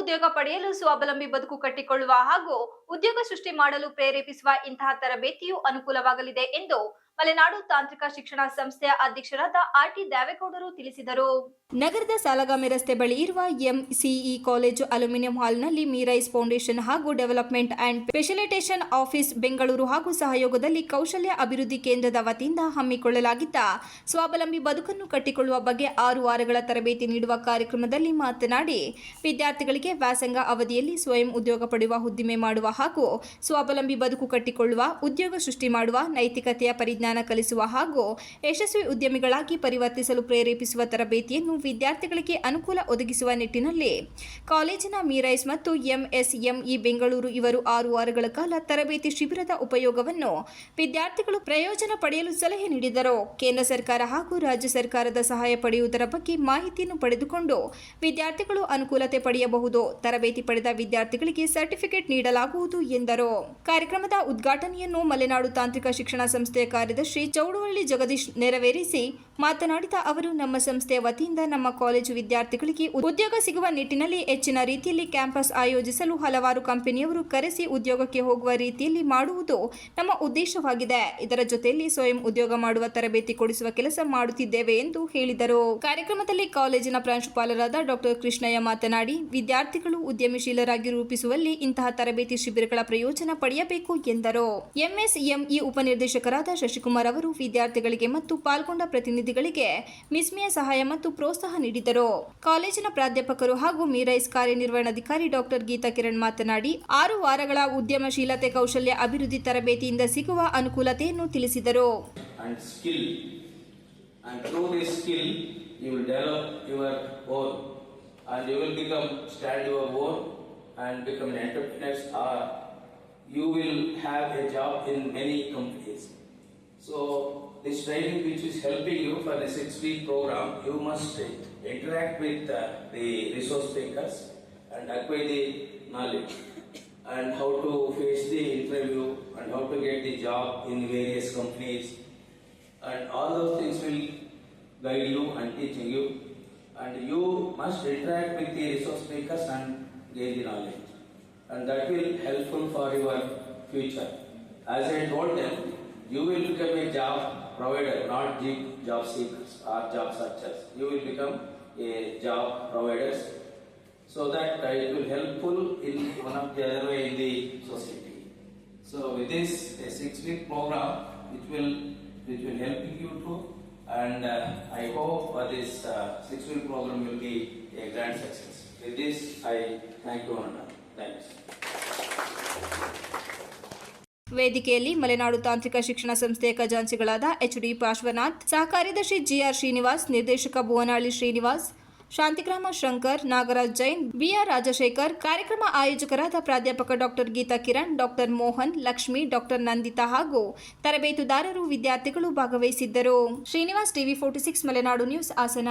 ಉದ್ಯೋಗ ಪಡೆಯಲು ಸ್ವಾವಲಂಬಿ ಬದುಕು ಕಟ್ಟಿಕೊಳ್ಳುವ ಹಾಗೂ ಉದ್ಯೋಗ ಸೃಷ್ಟಿ ಮಾಡಲು ಪ್ರೇರೇಪಿಸುವ ಇಂತಹ ತರಬೇತಿಯು ಅನುಕೂಲವಾಗಲಿದೆ ಎಂದು ಮಲೆನಾಡು ತಾಂತ್ರಿಕ ಶಿಕ್ಷಣ ಸಂಸ್ಥೆಯ ಅಧ್ಯಕ್ಷರಾದ ಆರ್ ಟಿ ದೇವೇಗೌಡರು ತಿಳಿಸಿದರು. ನಗರದ ಸಾಲಗಾಮಿ ರಸ್ತೆ ಬಳಿ ಇರುವ ಎಂಸಿಇ ಕಾಲೇಜು ಅಲ್ಯೂಮಿನಿಯಂ ಹಾಲ್ನಲ್ಲಿ ಮೀರೈಸ್ ಫೌಂಡೇಶನ್ ಹಾಗೂ development and specialisation office Bengaluru ಹಾಗೂ ಸಹಯೋಗದಲ್ಲಿ ಕೌಶಲ್ಯ ಅಭಿವೃದ್ಧಿ ಕೇಂದ್ರದ ವತಿಯಿಂದ ಹಮ್ಮಿಕೊಳ್ಳಲಾಗಿದ್ದ ಸ್ವಾವಲಂಬಿ ಬದುಕನ್ನು ಕಟ್ಟಿಕೊಳ್ಳುವ ಬಗ್ಗೆ ಆರು ವಾರಗಳ ತರಬೇತಿ ನೀಡುವ ಕಾರ್ಯಕ್ರಮದಲ್ಲಿ ಮಾತನಾಡಿ, ವಿದ್ಯಾರ್ಥಿಗಳಿಗೆ ವ್ಯಾಸಂಗ ಅವಧಿಯಲ್ಲಿ ಸ್ವಯಂ ಉದ್ಯೋಗ ಪಡೆಯುವ ಉದ್ದಿಮೆ ಮಾಡುವ ಹಾಗೂ ಸ್ವಾವಲಂಬಿ ಬದುಕು ಕಟ್ಟಿಕೊಳ್ಳುವ ಉದ್ಯೋಗ ಸೃಷ್ಟಿ ಮಾಡುವ ನೈತಿಕತೆಯ ಪರಿಜ್ಞಾನ ಕಲಿಸುವ ಹಾಗೂ ಯಶಸ್ವಿ ಉದ್ಯಮಿಗಳಾಗಿ ಪರಿವರ್ತಿಸಲು ಪ್ರೇರೇಪಿಸುವ ತರಬೇತಿಯನ್ನು ವಿದ್ಯಾರ್ಥಿಗಳಿಗೆ ಅನುಕೂಲ ಒದಗಿಸುವ ನಿಟ್ಟಿನಲ್ಲಿ ಕಾಲೇಜಿನ ಮೀರೈಸ್ ಮತ್ತು ಎಂಎಸ್ಎಂಇ ಬೆಂಗಳೂರು ಇವರು ಆರು ವಾರಗಳ ಕಾಲ ತರಬೇತಿ ಶಿಬಿರದ ಉಪಯೋಗವನ್ನು ವಿದ್ಯಾರ್ಥಿಗಳು ಪ್ರಯೋಜನ ಪಡೆಯಲು ಸಲಹೆ ನೀಡಿದರು. ಕೇಂದ್ರ ಸರ್ಕಾರ ಹಾಗೂ ರಾಜ್ಯ ಸರ್ಕಾರದ ಸಹಾಯ ಪಡೆಯುವುದರ ಬಗ್ಗೆ ಮಾಹಿತಿಯನ್ನು ಪಡೆದುಕೊಂಡು ವಿದ್ಯಾರ್ಥಿಗಳು ಅನುಕೂಲತೆ ಪಡೆಯಬಹುದು. ತರಬೇತಿ ಪಡೆದ ವಿದ್ಯಾರ್ಥಿಗಳಿಗೆ ಸರ್ಟಿಫಿಕೇಟ್ ನೀಡಲಾಗುವುದು ಎಂದರು. ಕಾರ್ಯಕ್ರಮದ ಉದ್ಘಾಟನೆಯನ್ನು ಮಲೆನಾಡು ತಾಂತ್ರಿಕ ಶಿಕ್ಷಣ ಸಂಸ್ಥೆಯ ಕಾರ್ಯದರ್ಶಿ ಚೌಡವಳ್ಳಿ ಜಗದೀಶ್ ನೆರವೇರಿಸಿ ಮಾತನಾಡಿದ ಅವರು, ನಮ್ಮ ಸಂಸ್ಥೆಯ ವತಿಯಿಂದ ನಮ್ಮ ಕಾಲೇಜು ವಿದ್ಯಾರ್ಥಿಗಳಿಗೆ ಉದ್ಯೋಗ ಸಿಗುವ ನಿಟ್ಟಿನಲ್ಲಿ ಹೆಚ್ಚಿನ ರೀತಿಯಲ್ಲಿ ಕ್ಯಾಂಪಸ್ ಆಯೋಜಿಸಲು ಹಲವಾರು ಕಂಪನಿಯವರು ಕರೆಸಿ ಉದ್ಯೋಗಕ್ಕೆ ಹೋಗುವ ರೀತಿಯಲ್ಲಿ ಮಾಡುವುದು ನಮ್ಮ ಉದ್ದೇಶವಾಗಿದೆ. ಇದರ ಜೊತೆಯಲ್ಲಿ ಸ್ವಯಂ ಉದ್ಯೋಗ ಮಾಡುವ ತರಬೇತಿ ಕೊಡಿಸುವ ಕೆಲಸ ಮಾಡುತ್ತಿದ್ದೇವೆ ಎಂದು ಹೇಳಿದರು. ಕಾರ್ಯಕ್ರಮದಲ್ಲಿ ಕಾಲೇಜಿನ ಪ್ರಾಂಶುಪಾಲರಾದ ಡಾಕ್ಟರ್ ಕೃಷ್ಣಯ್ಯ ಮಾತನಾಡಿ, ವಿದ್ಯಾರ್ಥಿಗಳು ಉದ್ಯಮಶೀಲರಾಗಿ ರೂಪಿಸುವಲ್ಲಿ ಇಂತಹ ತರಬೇತಿ ಶಿಬಿರಗಳ ಪ್ರಯೋಜನ ಪಡೆಯಬೇಕು ಎಂದರು. ಎಂಎಸ್ಎಂಇ ಉಪನಿರ್ದೇಶಕರಾದ ಶಶಿಕುಮಾರ್ ಮರವರು ಅವರು ವಿದ್ಯಾರ್ಥಿಗಳಿಗೆ ಮತ್ತು ಪಾಲ್ಗೊಂಡ ಪ್ರತಿನಿಧಿಗಳಿಗೆ ಮಿಸ್ಮಿಯ ಸಹಾಯ ಮತ್ತು ಪ್ರೋತ್ಸಾಹ ನೀಡಿದರು ಕಾಲೇಜಿನ ಪ್ರಾಧ್ಯಾಪಕರು ಹಾಗೂ ಮಿರೈಸ್ ಕಾರ್ಯನಿರ್ವಹಣಾಧಿಕಾರಿ ಡಾಕ್ಟರ್ ಗೀತಾ ಕಿರಣ್ ಮಾತನಾಡಿ, ಆರು ವಾರಗಳ ಉದ್ಯಮಶೀಲತೆ ಕೌಶಲ್ಯ ಅಭಿವೃದ್ಧಿ ತರಬೇತಿಯಿಂದ ಸಿಗುವ ಅನುಕೂಲತೆಯನ್ನು ತಿಳಿಸಿದರು And you will become, stand your own, and become an entrepreneur, or you will have a job in many companies. So this training which is helping you for the six week program, you must interact with uh, the resource takers and acquire the knowledge. And how to face the interview and how to get the job in various companies. And all those things will guide you and teaching you. And you must interact with the resource makers and gain the knowledge. And that will helpful for your future. As i told them you will become a job provider not job seekers or job searchers you will become a job providers so that it will helpful in one of the other way in the society so with this a six week program which will which will help you too and uh, I hope uh, this uh, six week program will be a grand success. With this I thank you Anna. Thanks. ವೇದಿಕೆಯಲ್ಲಿ ಮಲೆನಾಡು ತಾಂತ್ರಿಕ ಶಿಕ್ಷಣ ಸಂಸ್ಥೆಯ ಖಜಾಂಚಿಗಳಾದ H D Parshwanath ಸಹ ಕಾರ್ಯದರ್ಶಿ GR Srinivas, ನಿರ್ದೇಶಕ Bhuvanahalli Srinivas, Shantigrama Shankar, Nagaraj Jain, BR Rajashekhar, ಕಾರ್ಯಕ್ರಮ ಆಯೋಜಕರಾದ ಪ್ರಾಧ್ಯಾಪಕ doctor Geetha Kiran, doctor Mohan, Lakshmi, doctor Nanditha ಹಾಗೂ ತರಬೇತುದಾರರು ವಿದ್ಯಾರ್ಥಿಗಳು ಭಾಗವಹಿಸಿದ್ದರು. Srinivas TV forty six Malenadu news Hassan.